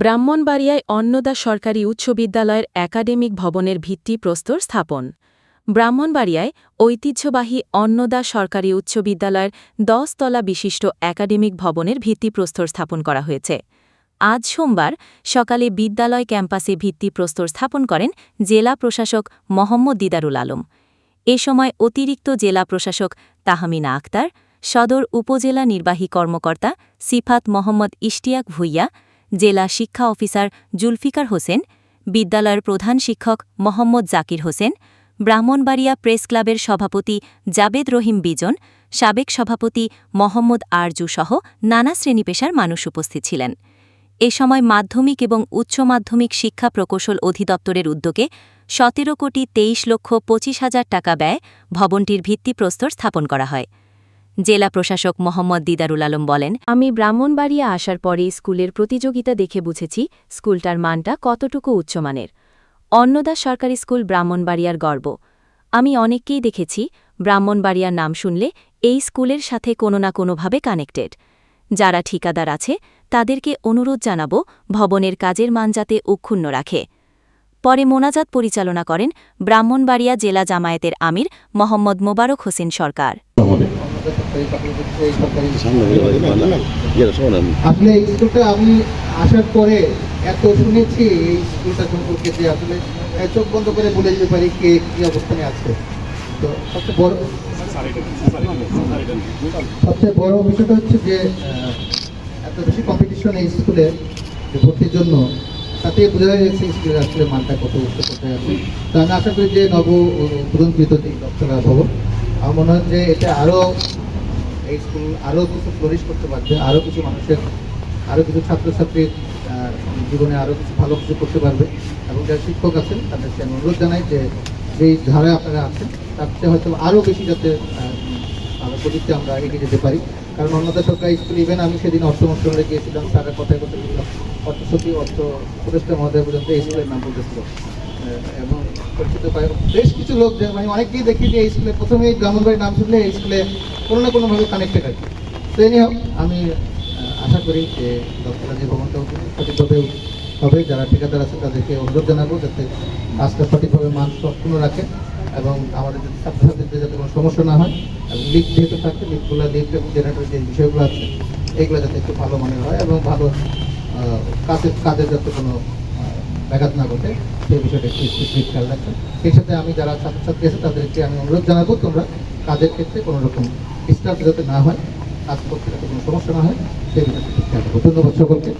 ব্রাহ্মণবাড়িয়ায় অন্নদা সরকারি উচ্চ বিদ্যালয়ের একাডেমিক ভবনের ভিত্তিপ্রস্তর স্থাপন। ব্রাহ্মণবাড়িয়ায় ঐতিহ্যবাহী অন্নদা সরকারি উচ্চ বিদ্যালয়ের তলা বিশিষ্ট একাডেমিক ভবনের ভিত্তিপ্রস্তর স্থাপন করা হয়েছে। আজ সোমবার সকালে বিদ্যালয় ক্যাম্পাসে ভিত্তিপ্রস্তর স্থাপন করেন জেলা প্রশাসক মোহাম্মদ দিদারুল আলম। এ সময় অতিরিক্ত জেলা প্রশাসক তাহমিনা আক্তার, সদর উপজেলা নির্বাহী কর্মকর্তা সিফাত মোহাম্মদ ইশতিয়াক ভুইয়া জেলা শিক্ষা অফিসার জুলফিকার হোসেন, বিদ্যালয়ের প্রধান শিক্ষক মোহাম্মদ জাকির হোসেন, ব্রাহ্মণবাড়িয়া প্রেস ক্লাবের সভাপতি জাবেদ রহিম বিজন, সাবেক সভাপতি মোহাম্মদ আরজু সহ নানা শ্রেণীপেশার মানুষ উপস্থিত ছিলেন। এ সময় মাধ্যমিক এবং উচ্চ মাধ্যমিক শিক্ষা প্রকৌশল অধিদপ্তরের উদ্যোগে সতেরো কোটি তেইশ লক্ষ পঁচিশ হাজার টাকা ব্যয় ভবনটির ভিত্তিপ্রস্তর স্থাপন করা হয়। জেলা প্রশাসক মোহাম্মদ দিদারুল আলম বলেন, আমি ব্রাহ্মণবাড়িয়া আসার পরে স্কুলের প্রতিযোগিতা দেখে বুঝেছি স্কুলটার মানটা কতটুকু উচ্চমানের অন্নদাস সরকারি স্কুল ব্রাহ্মণবাড়িয়ার গর্ব। আমি অনেককেই দেখেছি ব্রাহ্মণবাড়িয়ার নাম শুনলে এই স্কুলের সাথে কোনো না কোনোভাবে কানেক্টেড। যারা ঠিকাদার আছে, তাদেরকে অনুরোধ জানাব ভবনের কাজের মান যাতে অক্ষুণ্ণ রাখে। পরে মোনাজাত পরিচালনা করেন ব্রাহ্মণবাড়িয়া জেলা জামায়াতের আমির মোহাম্মদ মোবারক হোসেন সরকার। আসলে এই স্কুলটা আমি আসার পরে এত শুনেছি, এই স্কুলটা সম্পর্কে যে আসলে চোখ বন্ধ করে বলে দিতে পারি কে কি অবস্থানে আছে। তো সবচেয়ে বড় সবচেয়ে বড় বিষয়টা হচ্ছে যে এত বেশি কম্পিটিশন এই স্কুলে ভর্তির জন্য তাতে বোঝা যাচ্ছে স্কুলের আসলে মানটা কত উচ্চ কোথায় আছে। তো আমি আশা করি যে নব উদ্বোধনকৃত যে ডক্টরা ভবন আমার মনে হয় যে এটা আরও এই স্কুল আরও কিছু ফ্লোরিশ করতে পারবে আরও কিছু মানুষের আরও কিছু ছাত্রছাত্রীর জীবনে আরও কিছু ভালো কিছু করতে পারবে। এবং যারা শিক্ষক আছেন, তাদেরকে আমি অনুরোধ জানাই যে যেই ধারায় আপনারা আছেন, তার চেয়ে হয়তো আরও বেশি যাতে প্রযুক্তি আমরা এগিয়ে যেতে পারি। কারণ অন্যদের সরকারি স্কুল ইভেন আমি সেদিন অর্থ মন্ত্রণালয়ে গিয়েছিলাম স্যারের কথায় কথা বললাম অর্থ সচিব অর্থ উপদেষ্টা মহোদয় পর্যন্ত এই স্কুলের নাম বলতেছিল। এবং পরিচিত বেশ কিছু লোক মানে অনেককেই দেখি যে এই স্কুলে, প্রথমে এই ব্রাহ্মণবাড়ির নাম শুনলে এই স্কুলে কোনো না কোনোভাবে কানেক্টেড কি তো এই নিয়েও আমি আশা করি যে দশতলা যে ভবনটা সঠিকভাবে হবে, যারা ঠিকাদার আছে তাদেরকে অনুরোধ জানাব যাতে কাজটা সঠিকভাবে মান সম্পূর্ণ রাখে এবং আমাদের যদি ছাত্রছাত্রীদের যাতে কোনো সমস্যা না হয় এবং লিফট যেহেতু থাকে, লিফটগুলো, লিফট এবং জেনারেটর যে বিষয়গুলো আছে, এগুলো যাতে একটু ভালো মনে হয় এবং ভালো কাজের কাজের যাতে কোনো ব্যাঘাত না ঘটে, সেই বিষয়টা একটু খেয়াল রাখবেন। সেই সাথে আমি যারা ছাত্রছাত্রী আছে, তাদেরকে আমি অনুরোধ জানাব, তোমরা কাজের ক্ষেত্রে কোনো রকম ডিস্টার্ব যাতে না হয়, কাজ করতে যাতে কোনো সমস্যা না হয়, সেই বিষয়টা খেয়াল ধন্যবাদ সকলকে।